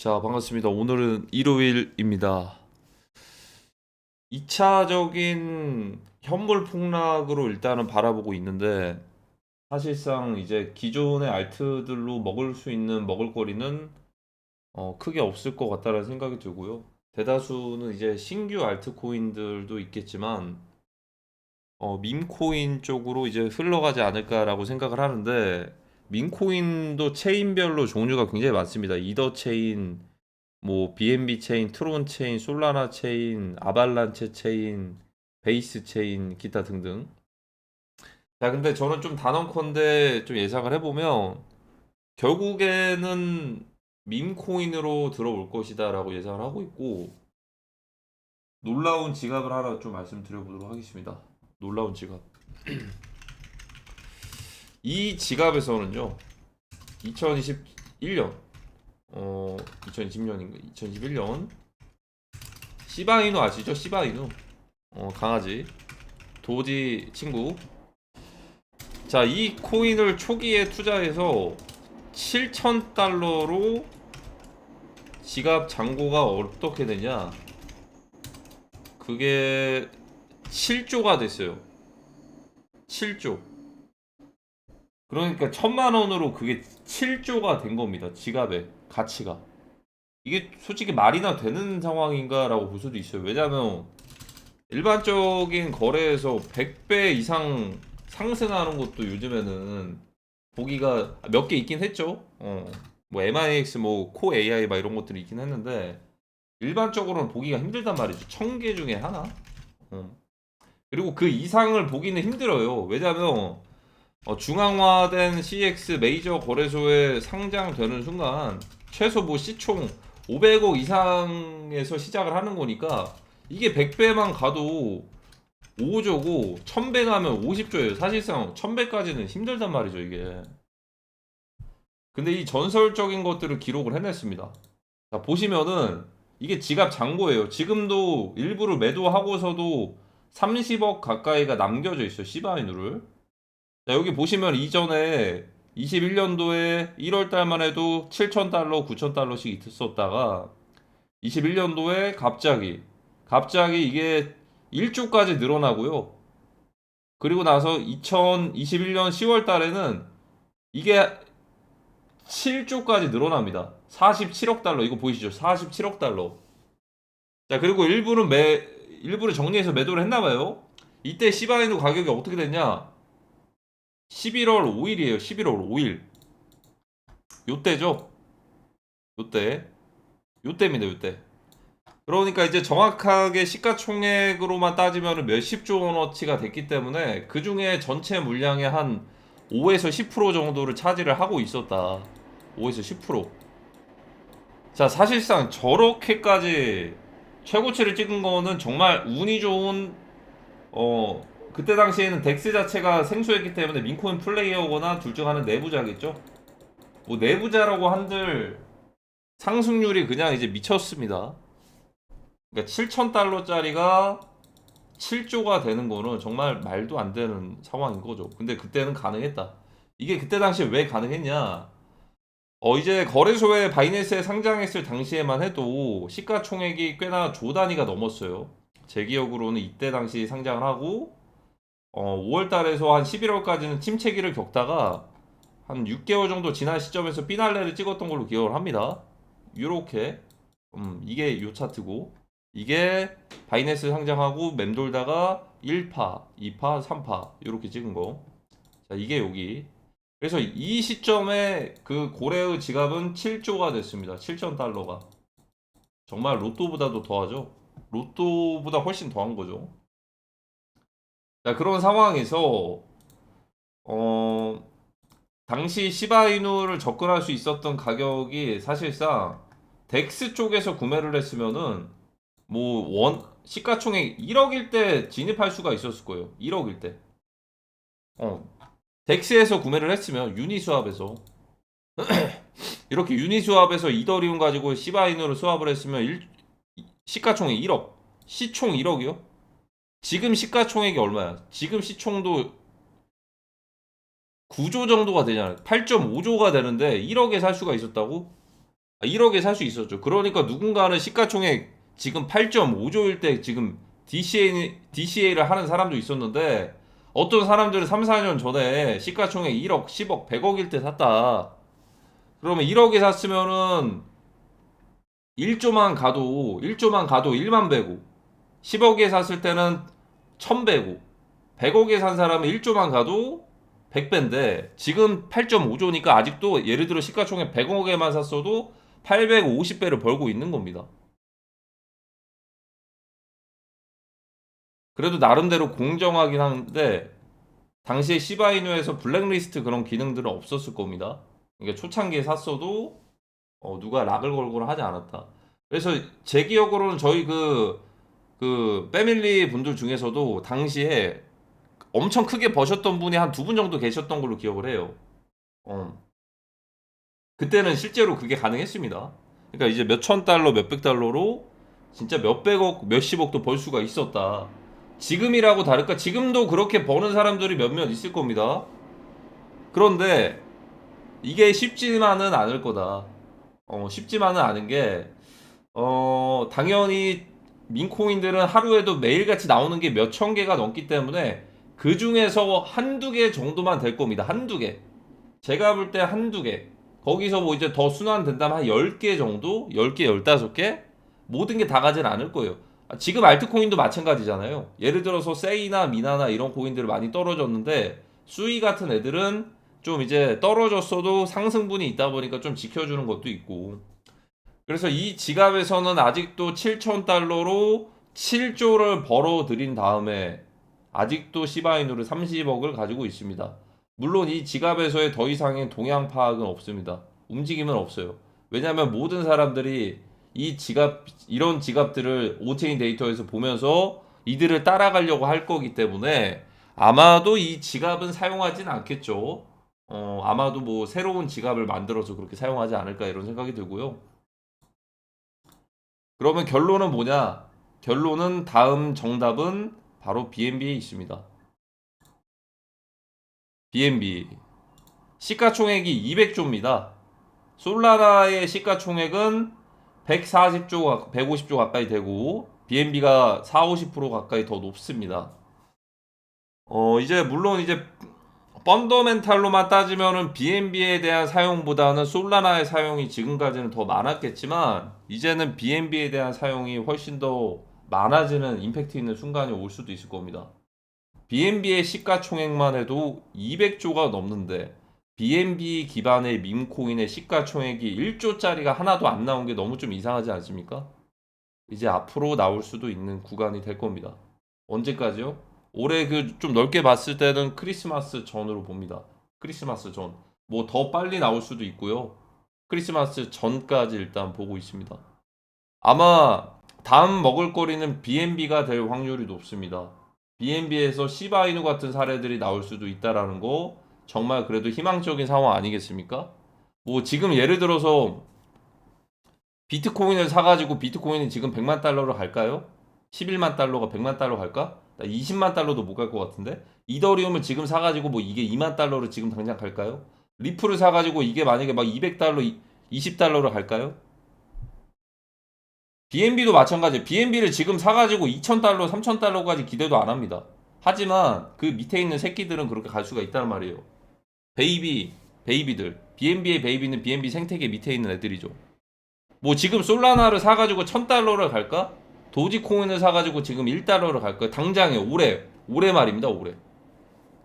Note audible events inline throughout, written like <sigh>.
자, 반갑습니다. 오늘은 일요일입니다. 2차적인 현물 폭락으로 일단은 바라보고 있는데, 사실상 이제 기존의 알트들로 먹을 수 있는 먹을거리는 어, 크게 없을 것 같다는 생각이 들고요. 대다수는 이제 신규 알트코인들도 있겠지만, 어, 밈코인 쪽으로 이제 흘러가지 않을까라고 생각을 하는데, 민코인도 체인별로 종류가 굉장히 많습니다. 이더 체인, 뭐 BNB 체인, 트론 체인, 솔라나 체인, 아발란체 체인, 베이스 체인, 기타 등등. 자, 근데 저는 좀 단언컨대 좀 예상을 해보면 결국에는 밈코인으로 들어올 것이다라고 예상을 하고 있고 놀라운 지갑을 하나 좀 말씀드려보도록 하겠습니다. 놀라운 지갑. <clears throat> 이 지갑에서는요 2021년 어 2020년인가 2021년 시바이누 아시죠? 시바이누. 어 강아지. 도지 친구. 자 이 코인을 초기에 투자해서 7,000달러로 지갑 잔고가 어떻게 되냐? 그게 7조가 됐어요. 7조 그러니까 천만 원으로 그게 7조가 된 겁니다. 지갑의 가치가. 이게 솔직히 말이나 되는 상황인가라고 볼 수도 있어요. 왜냐면 일반적인 거래에서 100배 이상 상승하는 것도 요즘에는 보기가 몇 개 있긴 했죠. 어. 뭐 MIX 뭐 코 AI 막 이런 것들이 있긴 했는데 일반적으로는 보기가 힘들단 말이죠. 천 개 중에 하나. 어. 그리고 그 이상을 보기는 힘들어요. 왜냐면 어, 중앙화된 CX 메이저 거래소에 상장되는 순간 최소 뭐 시총 500억 이상에서 시작을 하는 거니까 이게 100배만 가도 5조고 1000배 가면 50조예요. 사실상 1000배까지는 힘들단 말이죠, 이게. 근데 이 전설적인 것들을 기록을 해냈습니다. 자, 보시면은 이게 지갑 잔고예요. 지금도 일부러 매도하고서도 30억 가까이가 남겨져 있어요. 시바이누를. 자, 여기 보시면 이전에 21년도에 1월 달만 해도 7,000달러, 9,000달러씩 있었다가 21년도에 갑자기 갑자기 이게 1조까지 늘어나고요. 그리고 나서 2021년 10월 달에는 이게 7조까지 늘어납니다. 47억 달러 이거 보이시죠? 47억 달러. 자, 그리고 일부는 매 일부를 정리해서 매도를 했나 봐요. 이때 시바이누 가격이 어떻게 됐냐? 11월 5일이에요. 11월 5일. 요때죠? 요때. 요때입니다. 요때. 그러니까 이제 정확하게 시가총액으로만 따지면 몇십조 원어치가 됐기 때문에 그 중에 전체 물량의 한 5에서 10% 정도를 차지를 하고 있었다. 5에서 10%. 자, 사실상 저렇게까지 최고치를 찍은 거는 정말 운이 좋은 어 그때 당시에는 덱스 자체가 생소했기 때문에 민코인 플레이어거나 둘 중 하나는 내부자겠죠. 뭐 내부자라고 한들 상승률이 그냥 이제 미쳤습니다. 그러니까 7,000달러짜리가 7조가 되는 거는 정말 말도 안 되는 상황인 거죠. 근데 그때는 가능했다. 이게 그때 당시에 왜 가능했냐? 어 이제 거래소에 바이낸스에 상장했을 당시에만 해도 시가총액이 꽤나 조 단위가 넘었어요. 제 기억으로는 이때 당시 상장을 하고 어, 5월 달에서 한 11월까지는 침체기를 겪다가 한 6개월 정도 지난 시점에서 피날레를 찍었던 걸로 기억을 합니다. 요렇게 음, 이게 요 차트고 이게 바이낸스 상장하고 맴돌다가 1파, 2파, 3파 요렇게 찍은 거. 자, 이게 여기. 그래서 이 시점에 그 고래의 지갑은 7조가 됐습니다. 7천 달러가. 정말 로또보다도 더하죠. 로또보다 훨씬 더한 거죠. 자, 그런 상황에서 어 당시 시바이누를 접근할 수 있었던 가격이 사실상 덱스 쪽에서 구매를 했으면은 뭐 원 시가총액 1억일 때 진입할 수가 있었을 거예요. 1억일 때. 어. 덱스에서 구매를 했으면 유니스왑에서 <clears throat> 이렇게 유니스왑에서 이더리움 가지고 시바이누를 수합을 했으면 일, 시가총액 1억, 시총 1억이요? 지금 시가총액이 얼마야? 지금 시총도 9조 정도가 되잖아요. 8.5조가 되는데 1억에 살 수가 있었다고? 1억에 살 수 있었죠. 그러니까 누군가는 시가총액 지금 8.5조일 때 지금 DCA, DCA를 하는 사람도 있었는데 어떤 사람들은 3, 4년 전에 시가총액 1억, 10억, 100억일 때 샀다. 그러면 1억에 샀으면은 1조만 가도 1조만 가도 1만 배고 10억에 샀을 때는 1000배고 100억에 산 사람은 1조만 가도 100배인데 지금 8.5조니까 아직도 예를 들어 시가총액 100억에만 샀어도 850배를 벌고 있는 겁니다. 그래도 나름대로 공정하긴 한데 당시에 시바이누에서 블랙리스트 그런 기능들은 없었을 겁니다. 그러니까 초창기에 샀어도 어, 누가 락을 걸거나 하지 않았다. 그래서 제 기억으로는 저희 그, 그, 패밀리 분들 중에서도 당시에 엄청 크게 버셨던 분이 한 두 분 정도 계셨던 걸로 기억을 해요. 어. 그때는 실제로 그게 가능했습니다. 그러니까 이제 몇천 달러, 몇백 달러로 진짜 몇백억, 몇십억도 벌 수가 있었다. 지금이라고 다를까? 지금도 그렇게 버는 사람들이 몇몇 있을 겁니다. 그런데 이게 쉽지만은 않을 거다. 어, 쉽지만은 않은 게, 어, 당연히 민코인들은 하루에도 매일같이 나오는 게 몇 천 개가 넘기 때문에 그 중에서 한두 개 정도만 될 겁니다. 한두 개. 제가 볼 때 한두 개. 거기서 뭐 이제 더 순환된다면 한 10개 정도? 10개, 15개? 모든 게 다 가진 않을 거예요. 아, 지금 알트코인도 마찬가지잖아요. 예를 들어서 세이나 미나나 이런 코인들 많이 떨어졌는데 수이 같은 애들은 좀 이제 떨어졌어도 상승분이 있다 보니까 좀 지켜주는 것도 있고. 그래서 이 지갑에서는 아직도 7천 달러로 7조를 벌어 들인 다음에 아직도 시바이누를 30억을 가지고 있습니다. 물론 이 지갑에서의 더 이상의 동향 파악은 없습니다. 움직임은 없어요. 왜냐하면 모든 사람들이 이 지갑 이런 지갑들을 오체인 데이터에서 보면서 이들을 따라가려고 할 거기 때문에 아마도 이 지갑은 사용하진 않겠죠. 어, 아마도 뭐 새로운 지갑을 만들어서 그렇게 사용하지 않을까 이런 생각이 들고요. 그러면 결론은 뭐냐? 결론은 다음 정답은 바로 BNB에 있습니다. BNB 시가총액이 200조입니다. 솔라나의 시가총액은 140조, 150조 가까이 되고 BNB가 4, 50% 가까이 더 높습니다. 어, 이제 물론 이제 펀더멘탈로만 따지면은 BNB에 대한 사용보다는 솔라나의 사용이 지금까지는 더 많았겠지만 이제는 BNB에 대한 사용이 훨씬 더 많아지는 임팩트 있는 순간이 올 수도 있을 겁니다. BNB의 시가총액만 해도 200조가 넘는데 BNB 기반의 밈코인의 시가총액이 1조짜리가 하나도 안 나온 게 너무 좀 이상하지 않습니까? 이제 앞으로 나올 수도 있는 구간이 될 겁니다. 언제까지요? 올해 그 좀 넓게 봤을 때는 크리스마스 전으로 봅니다. 크리스마스 전. 뭐 더 빨리 나올 수도 있고요. 크리스마스 전까지 일단 보고 있습니다. 아마 다음 먹을거리는 BNB가 될 확률이 높습니다. BNB에서 시바이누 같은 사례들이 나올 수도 있다라는 거 정말 그래도 희망적인 상황 아니겠습니까? 뭐 지금 예를 들어서 비트코인을 사가지고 비트코인이 지금 100만 달러로 갈까요? 11만 달러가 100만 달러 갈까? 나 20만 달러도 못 갈 것 같은데? 이더리움을 지금 사가지고 뭐 이게 2만 달러로 지금 당장 갈까요? 리플을 사가지고 이게 만약에 막 200달러, 20달러로 갈까요? BNB도 마찬가지예요. BNB를 지금 사가지고 2,000달러, 3,000달러까지 기대도 안 합니다. 하지만 그 밑에 있는 새끼들은 그렇게 갈 수가 있다는 말이에요. 베이비, 베이비들. BNB의 베이비는 BNB 생태계 밑에 있는 애들이죠. 뭐 지금 솔라나를 사가지고 1,000달러를 갈까? 도지코인을 사가지고 지금 1달러를 갈까? 당장에 올해, 올해 말입니다, 올해.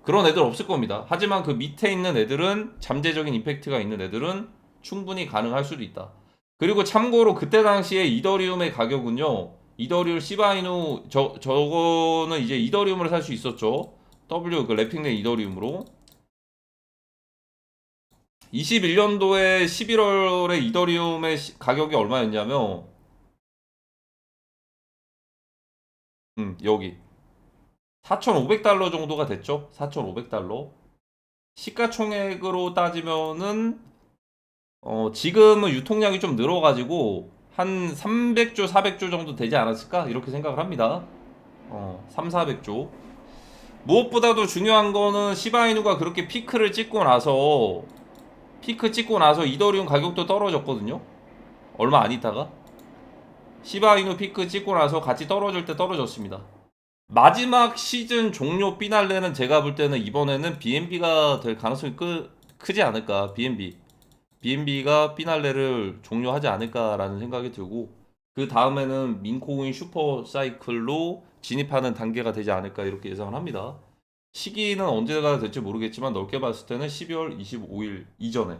그런 애들 없을 겁니다. 하지만 그 밑에 있는 애들은 잠재적인 임팩트가 있는 애들은 충분히 가능할 수도 있다. 그리고 참고로 그때 당시에 이더리움의 가격은요. 이더리움 시바이누 저 저거는 이제 이더리움을 살 수 있었죠. W 그 래핑된 이더리움으로 21년도에 11월에 이더리움의 시- 가격이 얼마였냐면 음, 여기 4,500달러 정도가 됐죠. 4,500달러. 시가총액으로 따지면은 어, 지금은 유통량이 좀 늘어가지고 한 300조, 400조 정도 되지 않았을까? 이렇게 생각을 합니다. 어, 3, 400조. 무엇보다도 중요한 거는 시바이누가 그렇게 피크를 찍고 나서 피크 찍고 나서 이더리움 가격도 떨어졌거든요. 얼마 안 있다가 시바이누 피크 찍고 나서 같이 떨어질 때 떨어졌습니다. 마지막 시즌 종료 피날레는 제가 볼 때는 이번에는 BNB가 될 가능성이 크, 크지 않을까 BNB BNB가 피날레를 종료하지 않을까라는 생각이 들고 그 다음에는 민코인 슈퍼 사이클로 진입하는 단계가 되지 않을까 이렇게 예상을 합니다. 시기는 언제가 될지 모르겠지만 넓게 봤을 때는 12월 25일 이전에